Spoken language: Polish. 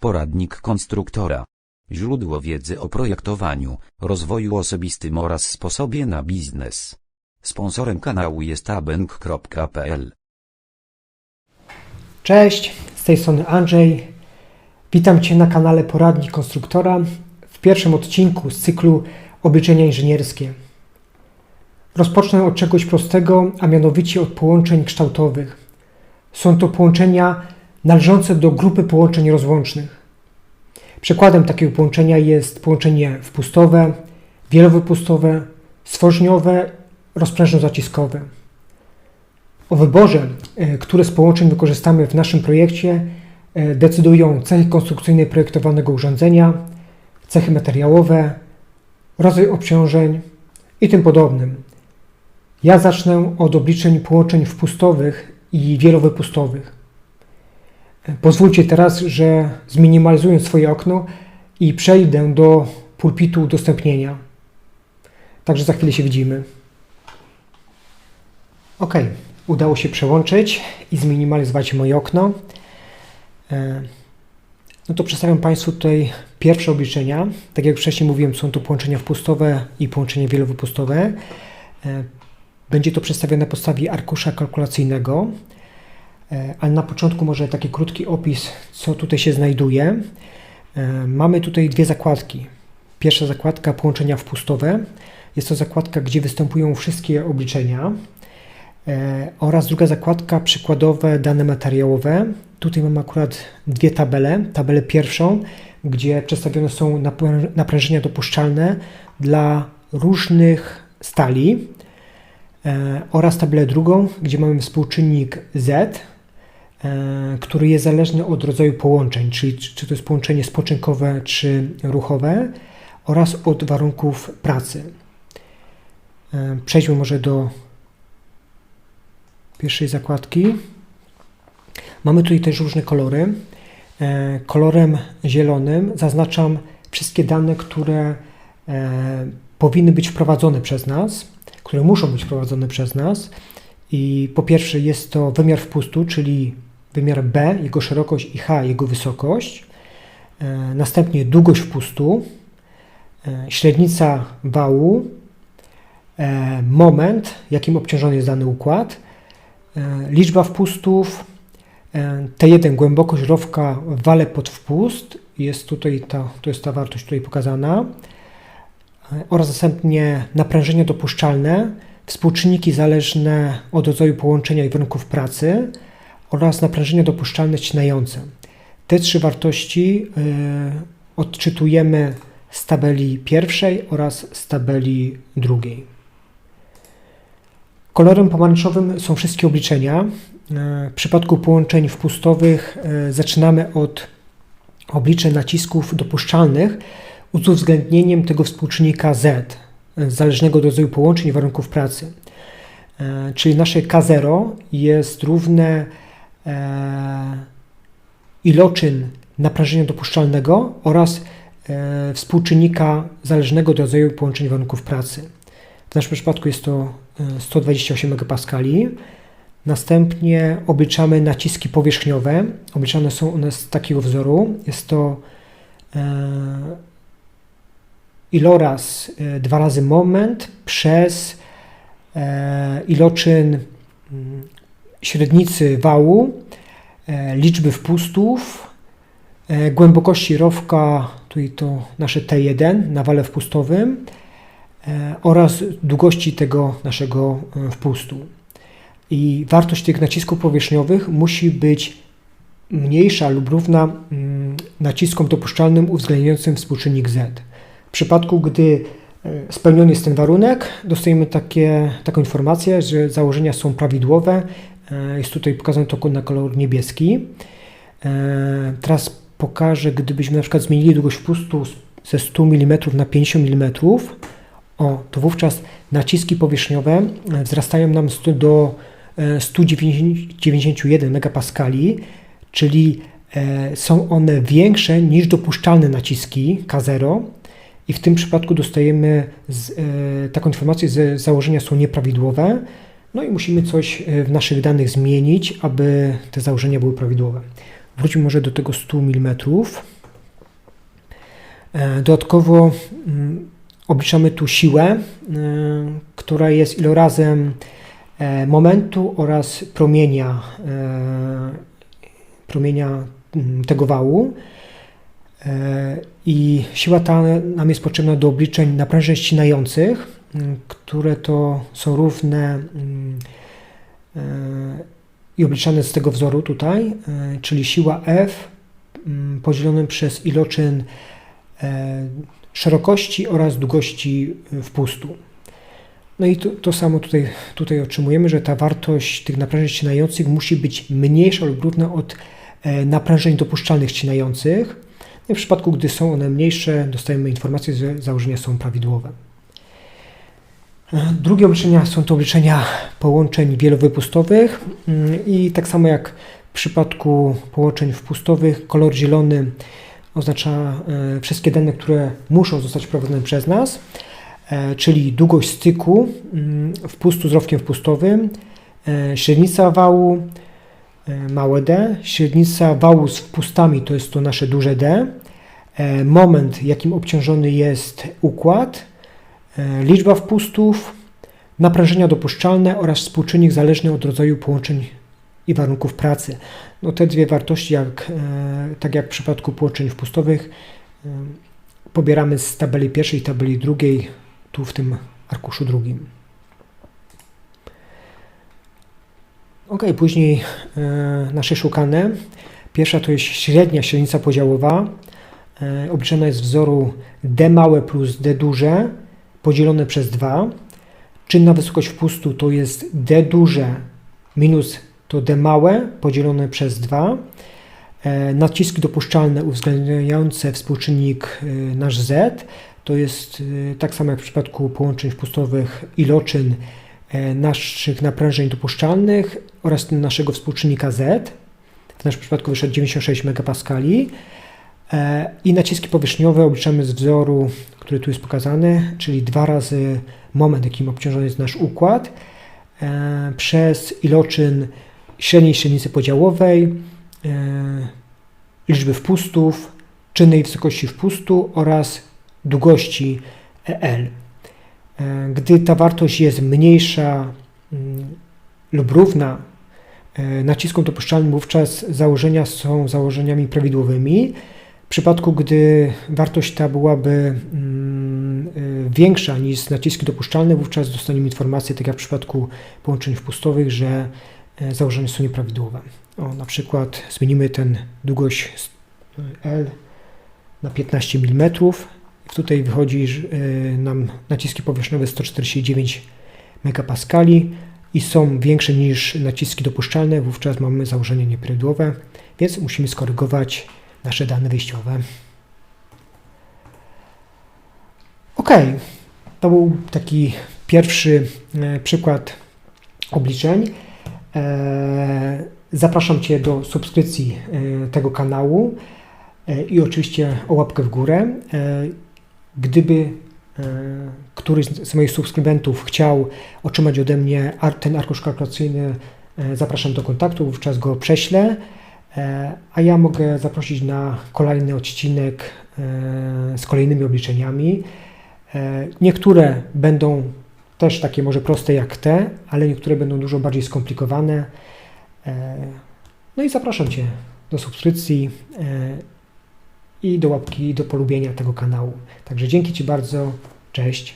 Poradnik konstruktora. Źródło wiedzy o projektowaniu, rozwoju osobistym oraz sposobie na biznes. Sponsorem kanału jest abank.pl. Cześć, z tej strony Andrzej. Witam Cię na kanale Poradnik Konstruktora w pierwszym odcinku z cyklu Obliczenia Inżynierskie. Rozpocznę od czegoś prostego, a mianowicie od połączeń kształtowych. Są to połączenia należące do grupy połączeń rozłącznych. Przykładem takiego połączenia jest połączenie wpustowe, wielowypustowe, stworzniowe, rozprężno-zaciskowe. O wyborze, e, które z połączeń wykorzystamy w naszym projekcie, e, decydują cechy konstrukcyjne projektowanego urządzenia, cechy materiałowe, rodzaj obciążeń i tym podobnym. Ja zacznę od obliczeń połączeń wpustowych i wielowypustowych. Pozwólcie teraz, że zminimalizuję swoje okno i przejdę do pulpitu udostępnienia. Także za chwilę się widzimy. Ok, udało się przełączyć i zminimalizować moje okno. E, No to przedstawiam Państwu tutaj pierwsze obliczenia. Tak jak wcześniej mówiłem, są to połączenia wpustowe i połączenia wielowypustowe. E, Będzie to przedstawione na podstawie arkusza kalkulacyjnego, ale na początku może taki krótki opis, co tutaj się znajduje. E, Mamy tutaj dwie zakładki. Pierwsza zakładka połączenia wpustowe. Jest to zakładka, gdzie występują wszystkie obliczenia e, oraz druga zakładka przykładowe dane materiałowe. Tutaj mamy akurat dwie tabele. Tabelę pierwszą, gdzie przedstawione są napr- naprężenia dopuszczalne dla różnych stali e, oraz tabelę drugą, gdzie mamy współczynnik Z, e, który jest zależny od rodzaju połączeń, czyli czy to jest połączenie spoczynkowe czy ruchowe oraz od warunków pracy. E, Przejdźmy może do pierwszej zakładki. Mamy tutaj też różne kolory. E, Kolorem zielonym zaznaczam wszystkie dane, które e, powinny być wprowadzone przez nas, które muszą być wprowadzone przez nas. I po pierwsze jest to wymiar wpustu, czyli wymiar B, jego szerokość i H, jego wysokość. E, Następnie długość wpustu, e, średnica wału, e, moment, jakim obciążony jest dany układ, liczba wpustów, e, T1 głębokość rowka w wale pod wpust, jest tutaj ta, to jest ta wartość tutaj pokazana, oraz następnie naprężenie dopuszczalne, współczynniki zależne od rodzaju połączenia i warunków pracy oraz naprężenie dopuszczalne ścinające. Te trzy wartości e, odczytujemy z tabeli pierwszej oraz z tabeli drugiej. Kolorem pomarańczowym są wszystkie obliczenia. E, W przypadku połączeń wpustowych e, zaczynamy od obliczeń nacisków dopuszczalnych z uwzględnieniem tego współczynnika Z, zależnego od rodzaju połączeń i warunków pracy. Czyli nasze K0 jest równe iloczyn naprężenia dopuszczalnego oraz e, współczynnika zależnego od rodzaju połączeń warunków pracy. W naszym przypadku jest to e, 128 MPa. Następnie obliczamy naciski powierzchniowe. Obliczane są one z takiego wzoru. Jest to e, iloraz e, dwa razy moment przez e, iloczyn mm, średnicy wału, e, liczby wpustów, e, głębokości rowka, tutaj to nasze T1 na wale wpustowym e, oraz długości tego naszego wpustu. I wartość tych nacisków powierzchniowych musi być mniejsza lub równa mm, naciskom dopuszczalnym uwzględniającym współczynnik Z. W przypadku, gdy spełniony jest ten warunek, dostajemy takie, taką informację, że założenia są prawidłowe. E, Jest tutaj pokazane to na kolor niebieski. E, Teraz pokażę, gdybyśmy na przykład zmienili długość wpustu z- ze 100 mm na 50 mm, o, to wówczas naciski powierzchniowe e, wzrastają nam do e, 191 MPa, czyli są one większe niż dopuszczalne naciski K0 i w tym przypadku dostajemy z, taką informację, że założenia są nieprawidłowe, no i musimy coś e, w naszych danych zmienić, aby te założenia były prawidłowe. Wróćmy może do tego 100 mm. E, Dodatkowo mm, obliczamy tu siłę, e, która jest ilorazem momentu oraz promienia, promienia mm, tego wału. I siła ta nam jest potrzebna do obliczeń naprężeń ścinających, które to są równe mm, e, i obliczane z tego wzoru tutaj, e, czyli siła F mm, podzielone przez iloczyn e, szerokości oraz długości wpustu. No i to, to samo tutaj, tutaj otrzymujemy, że ta wartość tych naprężeń ścinających musi być mniejsza lub równa od naprężeń dopuszczalnych ścinających. No w przypadku, gdy są one mniejsze, dostajemy informację, że założenia są prawidłowe. Drugie obliczenia są to obliczenia połączeń wielowypustowych Mm, i tak samo jak w przypadku połączeń wpustowych, kolor zielony oznacza e, wszystkie dane, które muszą zostać wprowadzone przez nas, e, czyli długość styku mm, wpustu z rowkiem wpustowym, e, średnica wału, małe d, średnica wału z wpustami to jest to nasze duże D, moment, jakim obciążony jest układ, liczba wpustów, naprężenia dopuszczalne oraz współczynnik zależny od rodzaju połączeń i warunków pracy. No te dwie wartości, jak, e, tak jak w przypadku połączeń wpustowych, e, pobieramy z tabeli pierwszej i tabeli drugiej, tu w tym arkuszu drugim. Ok, później e, nasze szukane. Pierwsza to jest średnia średnica podziałowa. E, obliczona jest wzoru d małe plus d duże podzielone przez 2. Czynna wysokość wpustu to jest d duże minus to d małe podzielone przez 2. E, naciski dopuszczalne uwzględniające współczynnik e, nasz z to jest e, tak samo jak w przypadku połączeń wpustowych iloczyn naszych naprężeń dopuszczalnych oraz naszego współczynnika z. W naszym przypadku wyszedł 96 MPa. E, I naciski powierzchniowe obliczamy z wzoru, który tu jest pokazany, czyli dwa razy moment, jakim obciążony jest nasz układ, e, przez iloczyn średniej średnicy podziałowej, e, liczby wpustów, czynnej wysokości wpustu oraz długości. E, Gdy ta wartość jest mniejsza mm, lub równa naciskom dopuszczalnym, wówczas założenia są założeniami prawidłowymi. W przypadku, gdy wartość ta byłaby mm, y, większa niż naciski dopuszczalne, wówczas dostaniemy informację, tak jak w przypadku połączeń wpustowych, że e, założenia są nieprawidłowe. O, na przykład zmienimy ten długość s- L na 15 mm. Tutaj wychodzi nam naciski powierzchniowe 149 MPa i są większe niż naciski dopuszczalne, wówczas mamy założenie nieprawidłowe, więc musimy skorygować nasze dane wyjściowe. Ok, to był taki pierwszy e, przykład obliczeń. E, zapraszam Cię do subskrypcji e, tego kanału i oczywiście o łapkę w górę. Gdyby któryś z moich subskrybentów chciał otrzymać ode mnie ten arkusz kalkulacyjny, zapraszam do kontaktu, wówczas go prześlę. E, A ja mogę zaprosić na kolejny odcinek e, z kolejnymi obliczeniami. E, Niektóre będą też takie może proste jak te, ale niektóre będą dużo bardziej skomplikowane. No i zapraszam Cię do subskrypcji i do łapki, do polubienia tego kanału. Także dzięki Ci bardzo. Cześć.